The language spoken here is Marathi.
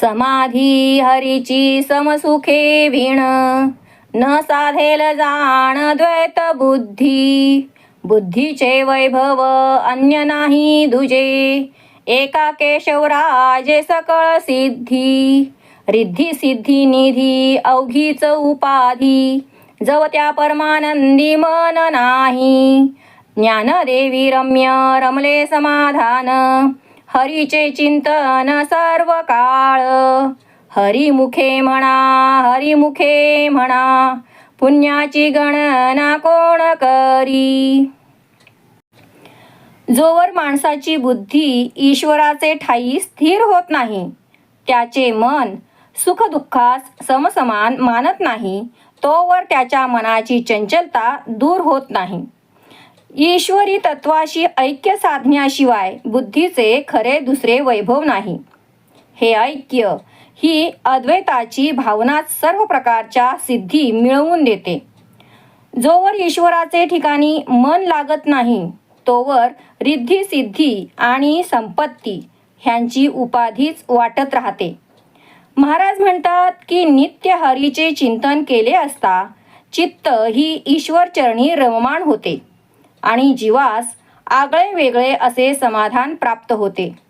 समाधी हरीची समसुखे विण. न साधेल जाण द्वैत बुद्धी. बुद्धीचे वैभव अन्य नाही दुजे. एका केशवराजे सकळ सिद्धी. रिद्धी सिद्धी निधी अवघीच उपाधी. जव त्या परमानंदी मन नाही. ज्ञानदेवी रम्य रमले समाधान. हरीचे चिंतन सर्व काळ. हरिमुखे म्हणा हरिमुखे म्हणा पुण्याची गणना कोण करी? जोवर माणसाची बुद्धी ईश्वराचे ठाई स्थिर होत नाही त्याचे मन सुखदुःखास समसमान मानत नाही तोवर त्याच्या मनाची चंचलता दूर होत नाही. ईश्वरी तत्वाशी ऐक्य साधण्याशिवाय बुद्धीचे खरे दुसरे वैभव नाही. हे ऐक्य ही अद्वैताची भावना सर्व प्रकारच्या सिद्धी मिळवून देते. जोवर ईश्वराचे ठिकाणी मन लागत नाही तोवर रिद्धी सिद्धी आणि संपत्ती ह्यांची उपाधीच वाटत राहते. महाराज म्हणतात की नित्य हरीचे चिंतन केले असता चित्त ही ईश्वरचरणी रममाण होते. आणि जीवास आगळे वेगळे असे समाधान प्राप्त होते.